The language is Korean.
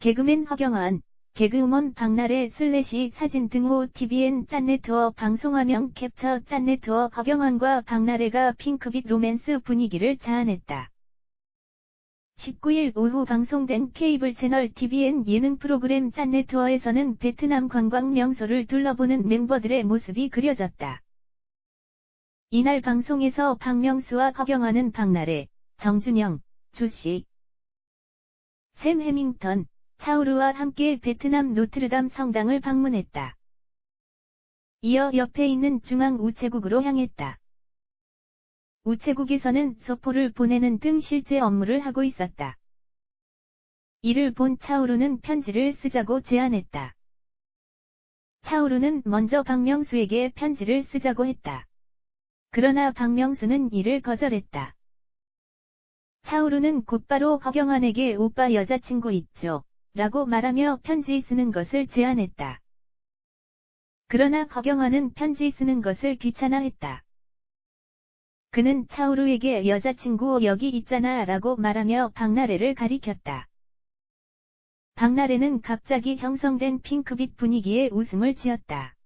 개그맨 허경환, 개그우먼 박나래 슬래시 사진 등호 TVN 짠내투어 방송화면 캡처 짠내투어 허경환과 박나래가 핑크빛 로맨스 분위기를 자아냈다. 19일 오후 방송된 케이블 채널 TVN 예능 프로그램 짠내투어에서는 베트남 관광 명소를 둘러보는 멤버들의 모습이 그려졌다. 이날 방송에서 박명수와 허경환은 박나래, 정준영, 주씨, 샘 해밍턴, 차우르와 함께 베트남 노트르담 성당을 방문했다. 이어 옆에 있는 중앙 우체국으로 향했다. 우체국에서는 소포를 보내는 등 실제 업무를 하고 있었다. 이를 본 차우르는 편지를 쓰자고 제안했다. 차우르는 먼저 박명수에게 편지를 쓰자고 했다. 그러나 박명수는 이를 거절했다. 차우르는 곧바로 허경환에게 오빠 여자친구 있죠? 라고 말하며 편지 쓰는 것을 제안했다. 그러나 허경환은 편지 쓰는 것을 귀찮아했다. 그는 차우르에게 여자친구 여기 있잖아 라고 말하며 박나래를 가리켰다. 박나래는 갑자기 형성된 핑크빛 분위기에 웃음을 지었다.